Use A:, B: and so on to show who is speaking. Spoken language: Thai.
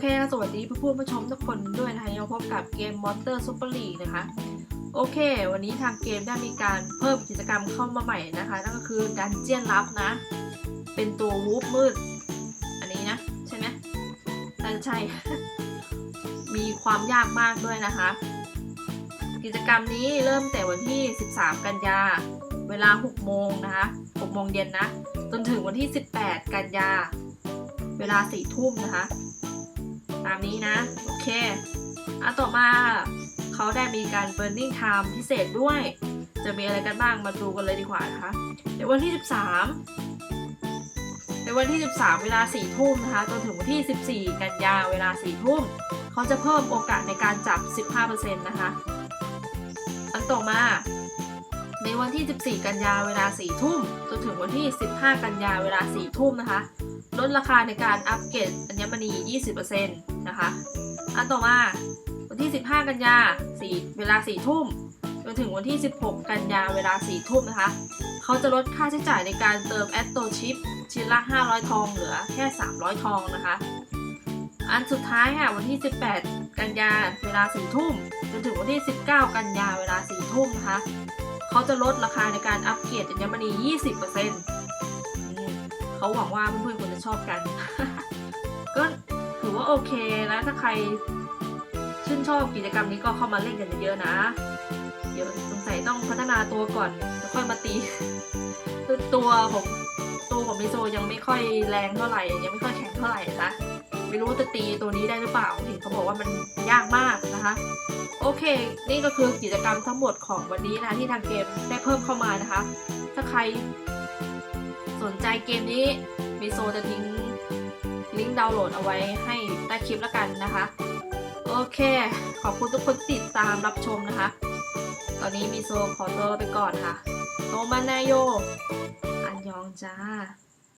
A: เคสวัสดีผู้ผู้ชมทุกคนด้วยนะคะยังพบกับเกม Monster Super League นะคะ โอเค วันนี้ทางเกมได้มีการเพิ่มกิจกรรมเข้ามาใหม่นะคะ นั่นก็คือดันเจียนลับนะ เป็นตัววูฟมืด อันนี้นะ ใช่ไหมน่าจะใช่ มีความยากมากด้วยนะคะ กิจกรรมนี้เริ่มแต่วันที่ 13 กันยา เวลา 6 โมงนะคะ 6 โมงเย็นนะ จนถึงวันที่ 18 กันยา เวลา 4 ทุ่มนะคะ ตามนี้นะ โอเคอันต่อมาเขาได้มีการ burning time พิเศษด้วย จะมีอะไรกันบ้างมาดูกันเลยดีกว่านะคะ ในวันที่ 13 ในวันที่ 13 เวลา 4 ทุ่มนะคะ จนถึงวันที่ 14 กันยาเวลา 4 ทุ่ม เขาจะเพิ่มโอกาสในการจับ 15%นะคะอันต่อมา ในวันที่ 14 กันยาเวลา 4 ทุ่ม จนถึงวันที่ 15 กันยาเวลา 4 ทุ่มนะคะ ลดราคาในการอัปเกรดอัญมณี 20% นะคะอันต่อมาวันที่ 15 กันยา4เวลา4ทุ่มจนถึงวันที่ 16 กันยาเวลา4ทุ่มนะคะ เขาจะลดค่าใช้จ่ายในการเติมแอตโตชิปชิ้นละ 500 ทองเหลือแค่ 300 ทองนะคะ อันสุดท้ายค่ะวันที่ 18 กันยาเวลา4ทุ่มจนถึงวันที่ 19 กันยาเวลา4ทุ่มนะคะ เขาจะลดราคาในการอัปเกรดอัญมณี 20%เขาหวังว่าเพื่อนๆคงจะชอบกัน ก็ ถือว่าโอเคแล้วถ้าใครชื่นชอบกิจกรรมนี้ก็เข้ามาเล่นกันเยอะๆนะ เดี๋ยวสงสัยต้องพัฒนาตัวก่อนแล้วค่อยมาตีคือตัวผมตัวของมิโซยังไม่ค่อยแรงเท่าไหร่ ยังไม่ค่อยแข็งเท่าไหร่นะไม่รู้จะตีตัวนี้ได้หรือเปล่าเห็นเขาบอกว่ามันยากมากนะคะ โอเค นี่ก็คือกิจกรรมทั้งหมดของวันนี้นะที่ทางเกมได้เพิ่มเข้ามานะคะ ถ้าใครสนใจเกมนี้มิโซจะทิ้ง ลิงก์ดาวน์โหลดเอาไว้ให้ใต้คลิปแล้วกันนะคะ โอเค ขอบคุณทุกคนติดตามรับชมนะคะ ตอนนี้มีโซขอตัวไปก่อนค่ะ โตมานายโย อันยองจ้า